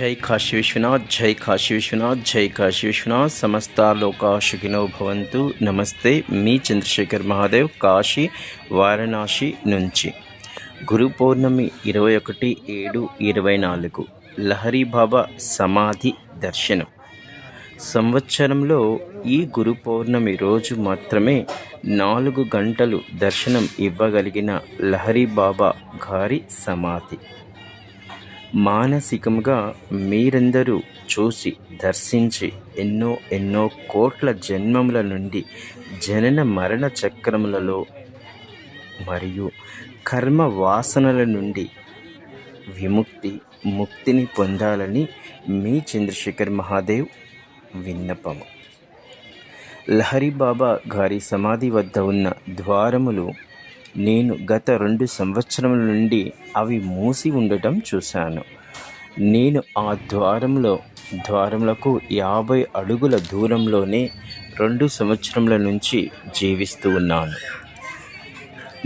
జై కాశీ విశ్వనాథ్ జై కాశీ విశ్వనాథ్ జై కాశీ విశ్వనాథ్ సమస్త లోకాశుకినో భవంతు. నమస్తే మీ చంద్రశేఖర్ మహాదేవ్ కాశీ వారణాసి నుంచి. గురు పౌర్ణమి ఇరవై ఒకటి ఏడు ఇరవై నాలుగు. లహరి బాబా సమాధి దర్శనం. సంవత్సరంలో ఈ గురు పౌర్ణమి రోజు మాత్రమే నాలుగు గంటలు దర్శనం ఇవ్వగలిగిన లహరి బాబా గారి సమాధి. మానసికంగా మీరందరూ చూసి దర్శించి ఎన్నో ఎన్నో కోట్ల జన్మముల నుండి జనన మరణ చక్రములలో మరియు కర్మ వాసనల నుండి విముక్తి ముక్తిని పొందాలని మీ చంద్రశేఖర్ మహాదేవ్ విన్నపము. లహరి బాబా గారి సమాధి వద్ద ఉన్న ద్వారములు నేను గత రెండు సంవత్సరముల నుండి అవి మూసి ఉండటం చూశాను. నేను ఆ ద్వారంలో ద్వారములకు యాభై అడుగుల దూరంలోనే రెండు సంవత్సరముల నుంచి జీవిస్తూ ఉన్నాను.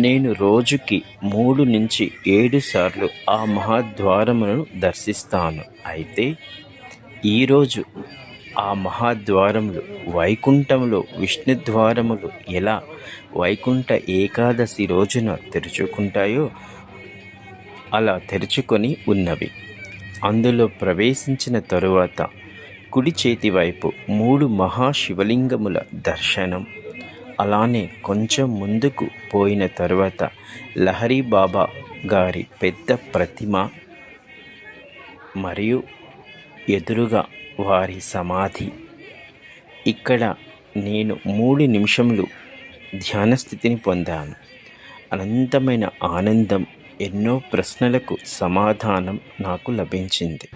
నేను రోజుకి మూడు నుంచి ఏడు సార్లు ఆ మహాద్వారమును దర్శిస్తాను. అయితే ఈరోజు ఆ మహాద్వారములు వైకుంఠములు విష్ణు ద్వారములు ఎలా వైకుంఠ ఏకాదశి రోజున తెరుచుకుంటాయో అలా తెరుచుకొని ఉన్నవి. అందులో ప్రవేశించిన తరువాత కుడి చేతి వైపు మూడు మహాశివలింగముల దర్శనం. అలానే కొంచెం ముందుకు పోయిన తరువాత లహరి బాబా గారి పెద్ద ప్రతిమ మరియు ఎదురుగా వారి సమాధి. ఇక్కడ నేను మూడు నిమిషములు ధ్యాన స్థితిని పొందాను. అనంతమైన ఆనందం ఎన్నో ప్రశ్నలకు సమాధానం నాకు లభించింది.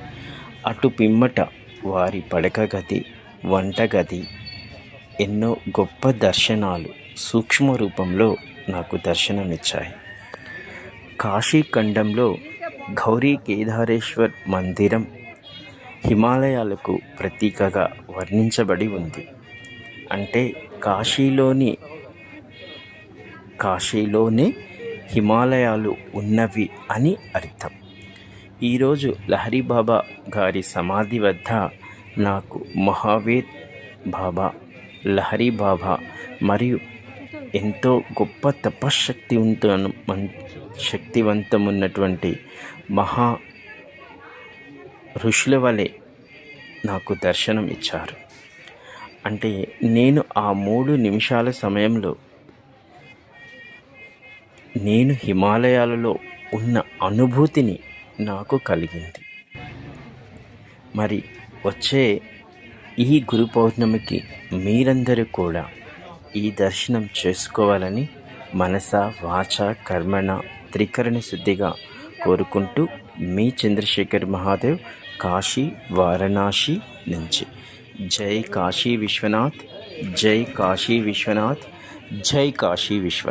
అటు పిమ్మట వారి పడక గది వంటగది ఎన్నో గొప్ప దర్శనాలు సూక్ష్మ రూపంలో నాకు దర్శనమిచ్చాయి. కాశీఖండంలో గౌరీ కేదారేశ్వర్ మందిరం హిమాలయాలకు ప్రతీకగా వర్ణించబడి ఉంది. అంటే కాశీలోని కాశీలోనే హిమాలయాలు ఉన్నవి అని అర్థం. ఈరోజు లహరి బాబా గారి సమాధి వద్ద నాకు మహావీర్ బాబా లహరి బాబా మరియు ఎంతో గొప్ప తపశక్తివంతను శక్తివంతమున్నటువంటి మహా ఋషుల వలె నాకు దర్శనం ఇచ్చారు. అంటే నేను ఆ మూడు నిమిషాల సమయంలో నేను హిమాలయాలలో ఉన్న అనుభూతిని నాకు కలిగింది. మరి వచ్చే ఈ గురు పౌర్ణమికి మీరందరూ కూడా ఈ దర్శనం చేసుకోవాలని మనస వాచ కర్మణ త్రికరణ శుద్ధిగా కోరుకుంటూ మీ చంద్రశేఖర్ మహాదేవ్ కాశీ వారణాసి నుంచి. జై కాశీ విశ్వనాథ్ జై కాశీ విశ్వనాథ్ జై కాశీ విశ్వ